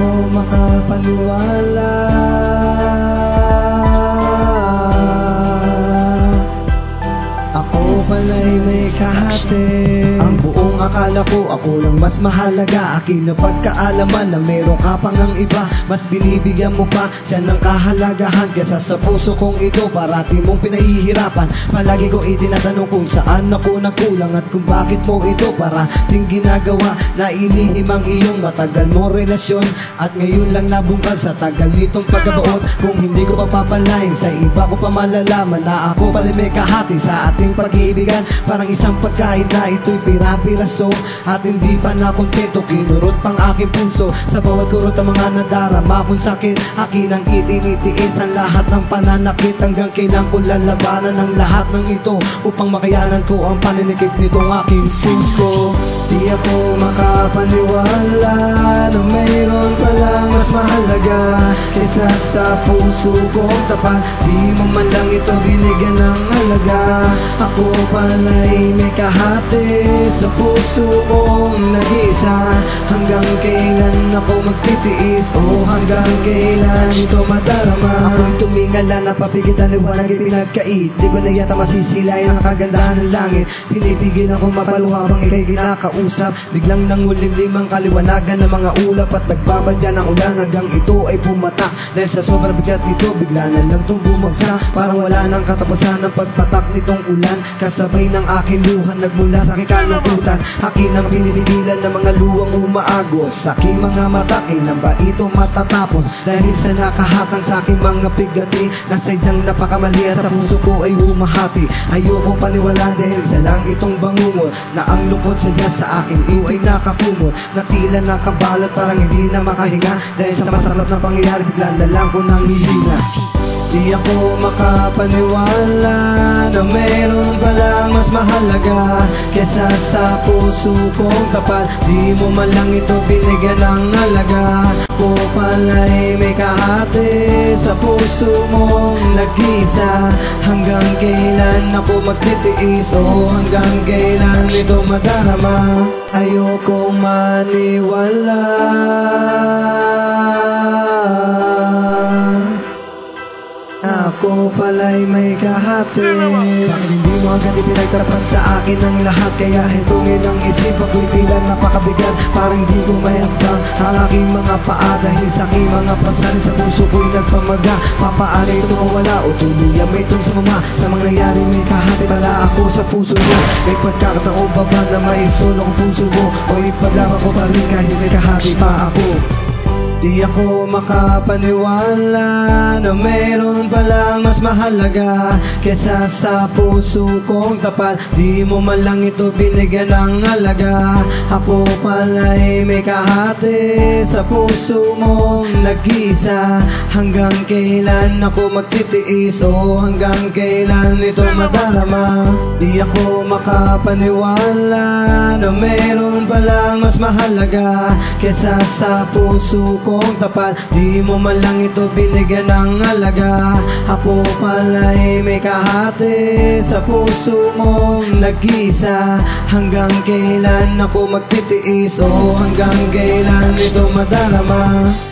ako makapaniwala Buong akala ko ako lang mas mahalaga. Aking napagkaalaman na meron ka pang ang iba. Mas binibigyan mo pa siya ng kahalagahan Kesa sa puso kong ito. Parati mong pinahihirapan. Palagi ko itinatanong kung saan ako nagkulang At kung bakit mo ito para ting ginagawa. Na inihim iyong matagal mo relasyon At ngayon lang nabungkal sa tagal nitong pagkabaon Kung hindi ko papapalain sa iba ko pa malalaman Na ako pala may kahati sa ating pag-iibigan. Parang isang pagkain na ito'y pira-piraso At hindi pa na kontento kinurot pang aking puso. Sa bawat kurot ang mga nadarama kong sakit Akin ang itinitiis ang lahat ng pananakit. Hanggang kailan ko lalabanan ang lahat ng ito Upang makayanan ko ang paninikip nitong aking puso ako makapaniwala na mayroon palang mas mahalaga Kesa sa puso kong tapat. Di mo man lang ito binigyan ng halaga. Ako pala'y may kahati Sa puso kong nag-isa Hanggang kailan ako magtitiis? O hanggang kailan ito madarama? Ako'y tumingala na papigit ang liwanag ipinagkait Di ko na yata masisilayan ang kagandahan ng langit. Pinipigil ako mapaluha habang ikay kinakausap Biglang nangulimlim ang kaliwanagan ng mga ulap At nagbabadya ng ulan hanggang ito ay pumatak Dahil sa sobrang bigat nito bigla na lang itong bumagsak. Parang wala nang katapusan ng pagpatak nitong ulan. Kasabay ng aking luhan nagmula sa aking kalungkutan Akin ang pinipigilan ng mga luwang umaagos Sa aking mga mata kailan ba ito matatapos? Dahil sa nakahatang sa aking mga pigati Na sadyang napakamali at sa puso ko ay humahati. Ayoko paniwala dahil sa lang itong bangungot Na ang lungkot sadya sa akin iyo ay nakakumot Na tila nakabalot parang hindi na makahinga. Dahil sa masarap na pangyayari bigla na lang ko nang hihina Di ako makapaniwala na mayroon palang mas mahalaga Kesa sa puso kong tapat. Di mo man lang ito binigyan ng halaga. Ko pala'y may kahati sa puso mong nag-isa Hanggang kailan ako magtitiis? O hanggang kailan ito madarama? Ayokong maniwala Ako pala'y may kahati. Bakit hindi mo agad ipinagtapat sa akin ang lahat? Kaya hitungin ang isip ako'y tila napakabigat. Parang di ko mayakbang ang aking mga paa. Dahil sa aking mga pasanin sa puso ko'y nagpamaga. Papaano ito mawala o tuluyan may itong sumama Sa mga nangyari may kahati pala ako sa puso mo May pagkakataon ba ba na maisulong ang puso mo O ipadama ko pa rin kahit may kahati pa ako? Di ako makapaniwala na mayroon palang mas mahalaga Kesa sa puso kong tapat. Di mo man lang ito binigyan ng halaga. Ako pala'y may kahati sa puso mong nag-isa. Hanggang kailan ako magtitiis o hanggang kailan ito madarama? Di ako makapaniwala na mayroon palang mas mahalaga Kesa sa puso kong tapat. Di mo man lang ito binigyan ng halaga Ako pala'y may kahati sa puso mong nag-isa Hanggang kailan ako magtitiis? O hanggang kailan ito madarama